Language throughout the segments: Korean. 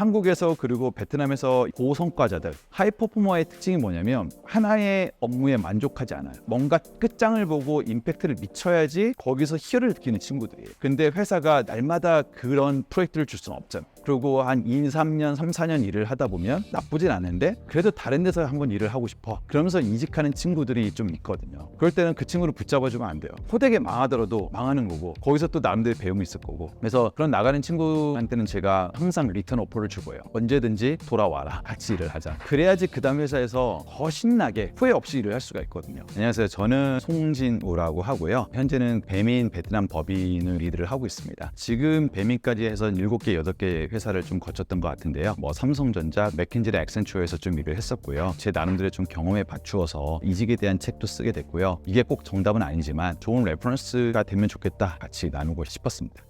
한국에서 그리고 베트남에서 고성과자들 하이퍼포머의 특징이 뭐냐면 하나의 업무에 만족하지 않아요. 뭔가 끝장을 보고 임팩트를 미쳐야지 거기서 희열을 느끼는 친구들이에요. 근데 회사가 날마다 그런 프로젝트를 줄 수는 없잖아. 그리고 한 2, 3년, 3, 4년 일을 하다 보면 나쁘진 않은데 그래도 다른 데서 한번 일을 하고 싶어. 그러면서 이직하는 친구들이 좀 있거든요. 그럴 때는 그 친구를 붙잡아주면 안 돼요. 호되게 망하더라도 망하는 거고 거기서 또 나름대로 배움이 있을 거고 그래서 그런 나가는 친구한테는 제가 항상 리턴 오퍼를 주고요. 언제든지 돌아와라. 같이 일을 하자. 그래야지 그 다음 회사에서 더 신나게 후회 없이 일을 할 수가 있거든요. 안녕하세요. 저는 송진우라고 하고요. 현재는 배민 베트남 법인을 리드를 하고 있습니다. 지금 배민까지 해서 7개, 8개 회사를 좀 거쳤던 것 같은데요. 뭐 삼성전자, 맥킨지나 엑센추어에서 좀 일을 했었고요. 제 나름대로 좀 경험에 받추어서 이직에 대한 책도 쓰게 됐고요. 이게 꼭 정답은 아니지만 좋은 레퍼런스가 되면 좋겠다 같이 나누고 싶었습니다.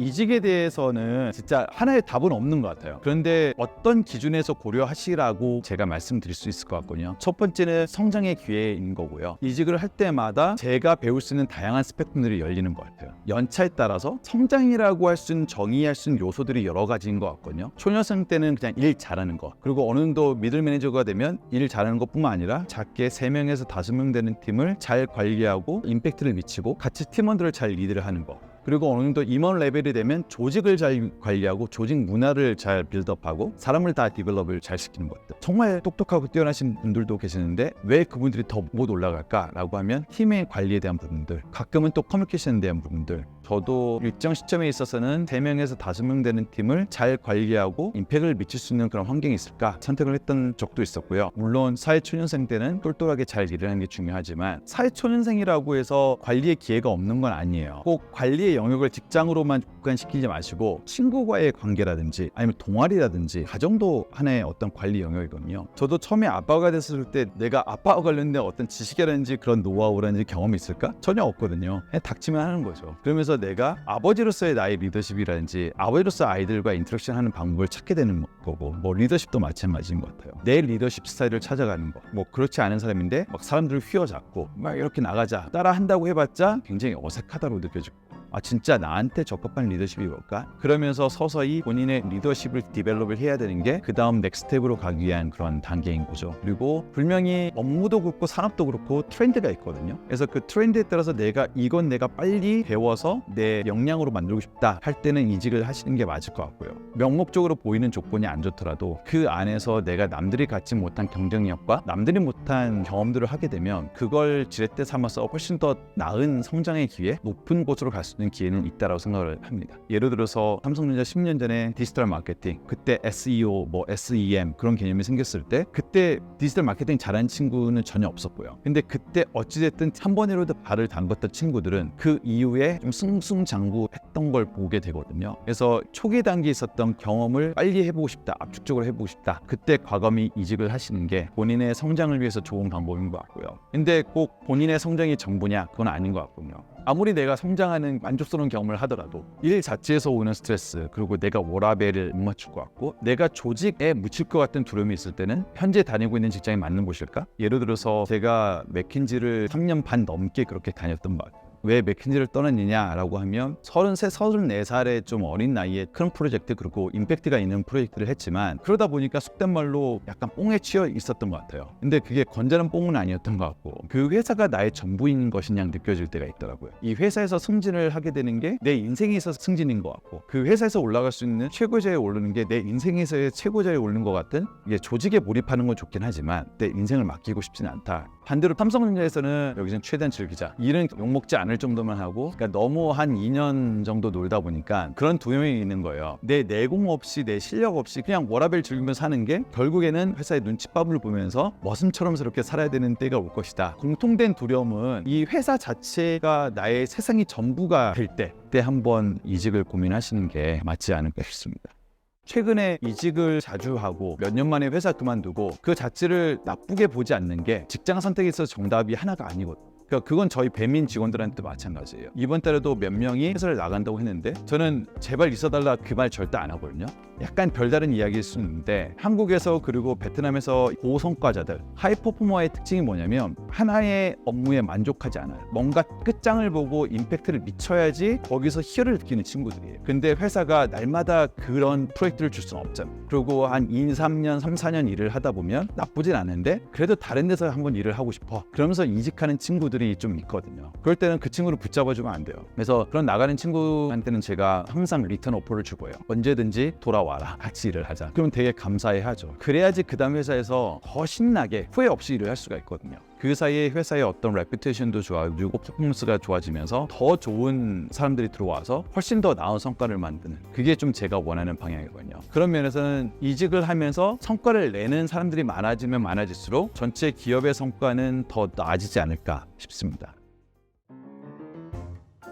이직에 대해서는 진짜 하나의 답은 없는 것 같아요. 그런데 어떤 기준에서 고려하시라고 제가 말씀드릴 수 있을 것 같군요. 첫 번째는 성장의 기회인 거고요. 이직을 할 때마다 제가 배울 수 있는 다양한 스펙트럼들이 열리는 것 같아요. 연차에 따라서 성장이라고 할 수 있는 정의할 수 있는 요소들이 여러 가지인 것 같거든요. 초년생 때는 그냥 일 잘하는 거. 그리고 어느 정도 미들 매니저가 되면 일 잘하는 것뿐만 아니라 작게 3명에서 5명 되는 팀을 잘 관리하고 임팩트를 미치고 같이 팀원들을 잘 리드를 하는 거. 그리고 어느 정도 임원 레벨이 되면 조직을 잘 관리하고 조직 문화를 잘 빌드업하고 사람을 다 디벨롭을 잘 시키는 것들. 정말 똑똑하고 뛰어나신 분들도 계시는데 왜 그분들이 더 못 올라갈까라고 하면 팀의 관리에 대한 부분들 가끔은 또 커뮤니케이션에 대한 부분들 저도 일정 시점에 있어서는 3명에서 5명 되는 팀을 잘 관리하고 임팩을 미칠 수 있는 그런 환경이 있을까 선택을 했던 적도 있었고요 물론 사회초년생 때는 똘똘하게 잘 일을 하는 게 중요하지만 사회초년생이라고 해서 관리의 기회가 없는 건 아니에요 꼭 관리의 영역을 직장으로만 국한시키지 마시고 친구와의 관계라든지 아니면 동아리라든지 가정도 하나의 어떤 관리 영역이거든요. 저도 처음에 아빠가 됐을 때 내가 아빠와 관련된 어떤 지식이라든지 그런 노하우라든지 경험이 있을까? 전혀 없거든요. 그냥 닥치면 하는 거죠. 그러면서 내가 아버지로서의 나의 리더십이라든지 아버지로서 아이들과 인터랙션 하는 방법을 찾게 되는 거고 뭐 리더십도 마찬가지인 것 같아요. 내 리더십 스타일을 찾아가는 거. 뭐 그렇지 않은 사람인데 막 사람들을 휘어잡고 막 이렇게 나가자 따라 한다고 해봤자 굉장히 어색하다고 느껴지고 아 진짜 나한테 적합한 리더십이 뭘까? 그러면서 서서히 본인의 리더십을 디벨롭을 해야 되는 게 그 다음 넥스트 스텝으로 가기 위한 그런 단계인 거죠. 그리고 분명히 업무도 그렇고 산업도 그렇고 트렌드가 있거든요. 그래서 그 트렌드에 따라서 내가 이건 내가 빨리 배워서 내 역량으로 만들고 싶다 할 때는 이직을 하시는 게 맞을 것 같고요. 명목적으로 보이는 조건이 안 좋더라도 그 안에서 내가 남들이 갖지 못한 경쟁력과 남들이 못한 경험들을 하게 되면 그걸 지렛대 삼아서 훨씬 더 나은 성장의 기회, 높은 곳으로 갈 수 있는 기회는 있다라고 생각을 합니다. 예를 들어서 삼성전자 10년 전에 디지털 마케팅, 그때 SEO, 뭐 SEM 그런 개념이 생겼을 때 그때 디지털 마케팅 잘하는 친구는 전혀 없었고요. 근데 그때 어찌됐든 한 번이라도 발을 담궜던 친구들은 그 이후에 좀 승승장구했던 걸 보게 되거든요. 그래서 초기 단계에 있었던 경험을 빨리 해보고 싶다, 압축적으로 해보고 싶다. 그때 과감히 이직을 하시는 게 본인의 성장을 위해서 좋은 방법인 것 같고요. 근데 꼭 본인의 성장이 전부냐? 그건 아닌 것 같군요. 아무리 내가 성장하는 만족스러운 경험을 하더라도 일 자체에서 오는 스트레스 그리고 내가 워라벨을 못 맞출 것 같고 내가 조직에 묻힐 것 같은 두려움이 있을 때는 현재 다니고 있는 직장이 맞는 곳일까? 예를 들어서 제가 맥킨지를 3년 반 넘게 그렇게 다녔던 것 같아요. 왜 맥킨지를 떠났느냐라고 하면 33, 34살의 좀 어린 나이에 큰 프로젝트 그리고 임팩트가 있는 프로젝트를 했지만 그러다 보니까 속된 말로 약간 뽕에 치여 있었던 것 같아요. 근데 그게 건전한 뽕은 아니었던 것 같고 그 회사가 나의 전부인 양 느껴질 때가 있더라고요. 이 회사에서 승진을 하게 되는 게 내 인생에서 승진인 것 같고 그 회사에서 올라갈 수 있는 최고자에 오르는 게 내 인생에서의 최고자에 오르는 것 같은 이게 조직에 몰입하는 건 좋긴 하지만 내 인생을 맡기고 싶지는 않다. 반대로 삼성전자에서는 여기서 최대한 즐기자. 일은 욕먹지 않을 정도만 하고 그러니까 너무 한 2년 정도 놀다 보니까 그런 두려움이 있는 거예요. 내 내공 없이 내 실력 없이 그냥 워라벨 즐기면서 사는 게 결국에는 회사의 눈칫밥을 보면서 머슴처럼스럽게 살아야 되는 때가 올 것이다. 공통된 두려움은 이 회사 자체가 나의 세상이 전부가 될 때, 때 한번 이직을 고민하시는 게 맞지 않을까 싶습니다. 최근에 이직을 자주 하고 몇 년 만에 회사 그만두고 그 자체를 나쁘게 보지 않는 게 직장 선택에 있어서 정답이 하나가 아니거든. 그러니까 그건 저희 배민 직원들한테도 마찬가지예요. 이번 달에도 몇 명이 회사를 나간다고 했는데 저는 제발 있어달라 그 말 절대 안 하거든요. 약간 별다른 이야기일 수 있는데 한국에서 그리고 베트남에서 고성과자들 하이 퍼포머의 특징이 뭐냐면 하나의 업무에 만족하지 않아요. 뭔가 끝장을 보고 임팩트를 미쳐야지 거기서 희열을 느끼는 친구들이에요. 근데 회사가 날마다 그런 프로젝트를 줄 수는 없잖아요. 그리고 한 2, 3년, 3, 4년 일을 하다 보면 나쁘진 않은데 그래도 다른 데서 한번 일을 하고 싶어. 그러면서 이직하는 친구들 이 좀 있거든요. 그럴 때는 그 친구를 붙잡아주면 안 돼요. 그래서 그런 나가는 친구한테는 제가 항상 리턴 오퍼를 주고요. 언제든지 돌아와라. 같이 일을 하자. 그러면 되게 감사해 하죠. 그래야지 그 다음 회사에서 더 신나게 후회 없이 일을 할 수가 있거든요. 그 사이에 회사의 어떤 레퓨테이션도 좋아지고 퍼포먼스가 좋아지면서 더 좋은 사람들이 들어와서 훨씬 더 나은 성과를 만드는 그게 좀 제가 원하는 방향이거든요. 그런 면에서는 이직을 하면서 성과를 내는 사람들이 많아지면 많아질수록 전체 기업의 성과는 더 나아지지 않을까 싶습니다.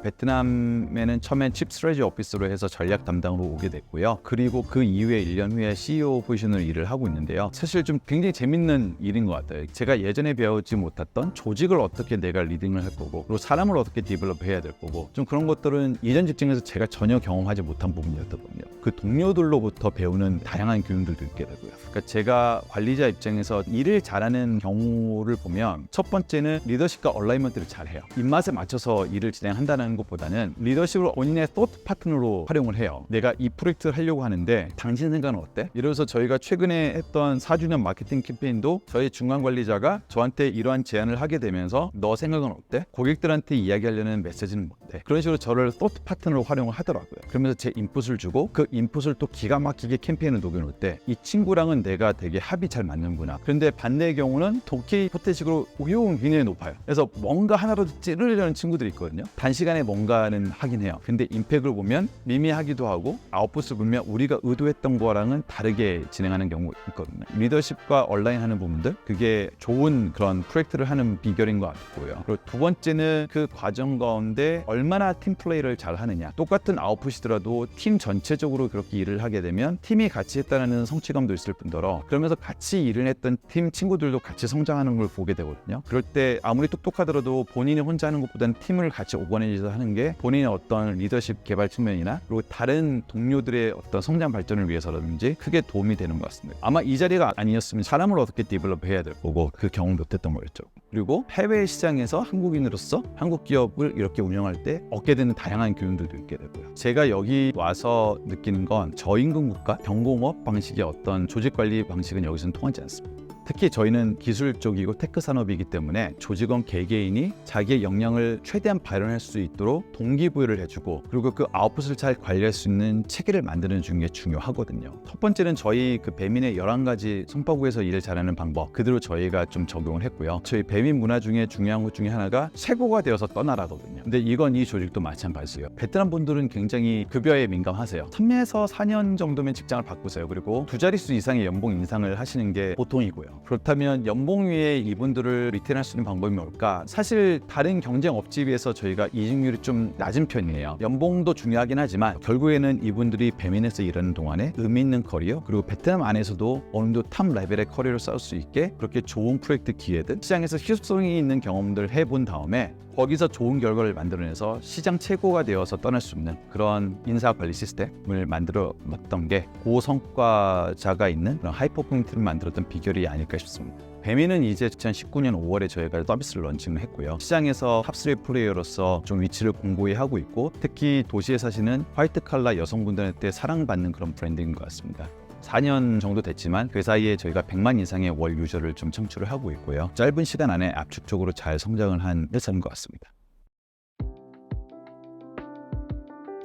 베트남에는 처음엔 칩 스트레지 오피스로 해서 전략 담당으로 오게 됐고요. 그리고 그 이후에 1년 후에 CEO 포지션으로 일을 하고 있는데요. 사실 좀 굉장히 재밌는 일인 것 같아요. 제가 예전에 배우지 못했던 조직을 어떻게 내가 리딩을 할 거고 그리고 사람을 어떻게 디벨롭 해야 될 거고 좀 그런 것들은 이전 직장에서 제가 전혀 경험하지 못한 부분이었거든요. 그 동료들로부터 배우는 다양한 교육들도 있게 되고요. 그러니까 제가 관리자 입장에서 일을 잘하는 경우를 보면 첫 번째는 리더십과 얼라이먼트를 잘해요. 입맛에 맞춰서 일을 진행한다는 것보다는 리더십을 본인의 소트 파트너로 활용을 해요. 내가 이 프로젝트를 하려고 하는데 당신 생각은 어때? 이래서 저희가 최근에 했던 4주년 마케팅 캠페인도 저희 중간 관리자가 저한테 이러한 제안을 하게 되면서 너 생각은 어때? 고객들한테 이야기하려는 메시지는 뭔 데? 그런 식으로 저를 소트 파트너로 활용을 하더라고요. 그러면서 제 인풋을 주고 그 인풋을 또 기가 막히게 캠페인을 녹여놓을 때 이 친구랑은 내가 되게 합이 잘 맞는구나. 그런데 반대의 경우는 도끼 포테식으로 우용 굉장히 높아요. 그래서 뭔가 하나라도 찌르려는 친구들이 있거든요. 단시간에 뭔가는 하긴 해요. 근데 임팩을 보면 미미하기도 하고 아웃풋을 보면 우리가 의도했던 거랑은 다르게 진행하는 경우 있거든요. 리더십과 온라인 하는 부분들 그게 좋은 그런 프로젝트를 하는 비결인 것 같고요. 그리고 두 번째는 그 과정 가운데 얼 마나 팀 플레이를 잘 하느냐. 똑같은 아웃풋이더라도 팀 전체적으로 그렇게 일을 하게 되면 팀이 같이 했다는 성취감도 있을 뿐더러 그러면서 같이 일을 했던 팀 친구들도 같이 성장하는 걸 보게 되거든요. 그럴 때 아무리 똑똑하더라도 본인이 혼자 하는 것보다는 팀을 같이 오거내져서 하는 게 본인의 어떤 리더십 개발 측면이나 그리고 다른 동료들의 어떤 성장 발전을 위해서라든지 크게 도움이 되는 것 같습니다. 아마 이 자리가 아니었으면 사람을 어떻게 디벨롭 해야 될 거고 그 경험 못했던 거였죠. 그리고 해외 시장에서 한국인으로서 한국 기업을 이렇게 운영할 때 얻게 되는 다양한 교훈들도 있게 되고요. 제가 여기 와서 느끼는 건 저임금 국가 경공업 방식의 어떤 조직 관리 방식은 여기서는 통하지 않습니다. 특히 저희는 기술 쪽이고 테크 산업이기 때문에 조직원 개개인이 자기의 역량을 최대한 발현할 수 있도록 동기부여를 해주고 그리고 그 아웃풋을 잘 관리할 수 있는 체계를 만드는 중에 중요하거든요. 첫 번째는 저희 그 배민의 11가지 송파구에서 일을 잘하는 방법 그대로 저희가 좀 적용을 했고요. 저희 배민 문화 중에 중요한 것 중에 하나가 최고가 되어서 떠나라거든요. 근데 이건 이 조직도 마찬가지예요. 베트남 분들은 굉장히 급여에 민감하세요. 3에서 4년 정도면 직장을 바꾸세요. 그리고 두 자릿수 이상의 연봉 인상을 하시는 게 보통이고요. 그렇다면 연봉 위에 이분들을 리테인할 수 있는 방법이 뭘까? 사실 다른 경쟁 업체에 비해서 저희가 이직률이 좀 낮은 편이에요. 연봉도 중요하긴 하지만 결국에는 이분들이 배민에서 일하는 동안에 의미 있는 커리어 그리고 베트남 안에서도 어느 정도 탑 레벨의 커리어를 쌓을 수 있게 그렇게 좋은 프로젝트 기회들 시장에서 희소성이 있는 경험들 해본 다음에 거기서 좋은 결과를 만들어내서 시장 최고가 되어서 떠날 수 있는 그런 인사 관리 시스템을 만들어 놨던 게 고성과자가 있는 그런 하이퍼 포인트를 만들었던 비결이 아닐까 싶습니다. 배민은 이제 2019년 5월에 저희가 서비스를 런칭을 했고요. 시장에서 탑3 플레이어로서 좀 위치를 공고히 하고 있고 특히 도시에 사시는 화이트 칼라 여성분들한테 사랑받는 그런 브랜드인 것 같습니다. 4년 정도 됐지만 그 사이에 저희가 100만 이상의 월 유저를 좀 청취를 하고 있고요. 짧은 시간 안에 압축적으로 잘 성장을 한 회사인 것 같습니다.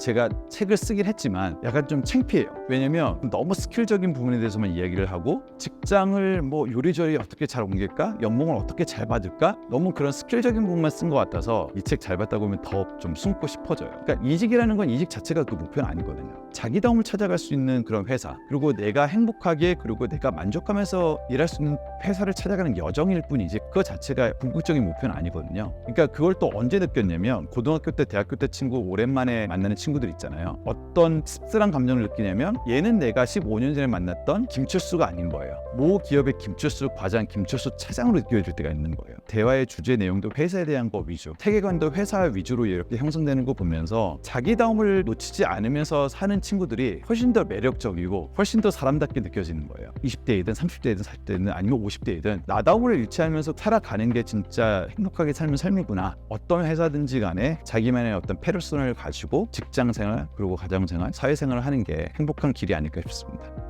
제가 책을 쓰긴 했지만 약간 좀 창피해요. 왜냐면 너무 스킬적인 부분에 대해서만 이야기를 하고 직장을 뭐 요리조리 어떻게 잘 옮길까? 연봉을 어떻게 잘 받을까? 너무 그런 스킬적인 부분만 쓴 것 같아서 이 책잘 봤다고 하면 더 좀 숨고 싶어져요. 그러니까 이직이라는 건 이직 자체가 그 목표는 아니거든요. 자기다움을 찾아갈 수 있는 그런 회사 그리고 내가 행복하게 그리고 내가 만족하면서 일할 수 있는 회사를 찾아가는 여정일 뿐이지 그 자체가 궁극적인 목표는 아니거든요. 그러니까 그걸 또 언제 느꼈냐면 고등학교 때 대학교 때 친구 오랜만에 만나는 친구 친구들 있잖아요. 어떤 씁쓸한 감정을 느끼냐면 얘는 내가 15년 전에 만났던 김철수가 아닌 거예요. 모 기업의 김철수 과장, 김철수 차장으로 느껴질 때가 있는 거예요. 대화의 주제 내용도 회사에 대한 거 위주, 세계관도 회사 위주로 이렇게 형성되는 거 보면서 자기다움을 놓치지 않으면서 사는 친구들이 훨씬 더 매력적이고 훨씬 더 사람답게 느껴지는 거예요. 20대이든 30대이든 40대이든 아니면 50대이든 나다움을 잃지하면서 살아가는 게 진짜 행복하게 살면 삶이구나. 어떤 회사든지 간에 자기만의 어떤 페르소나를 가지고 직장 생활 그리고 가정 생활, 사회 생활을 하는 게 행복한 길이 아닐까 싶습니다.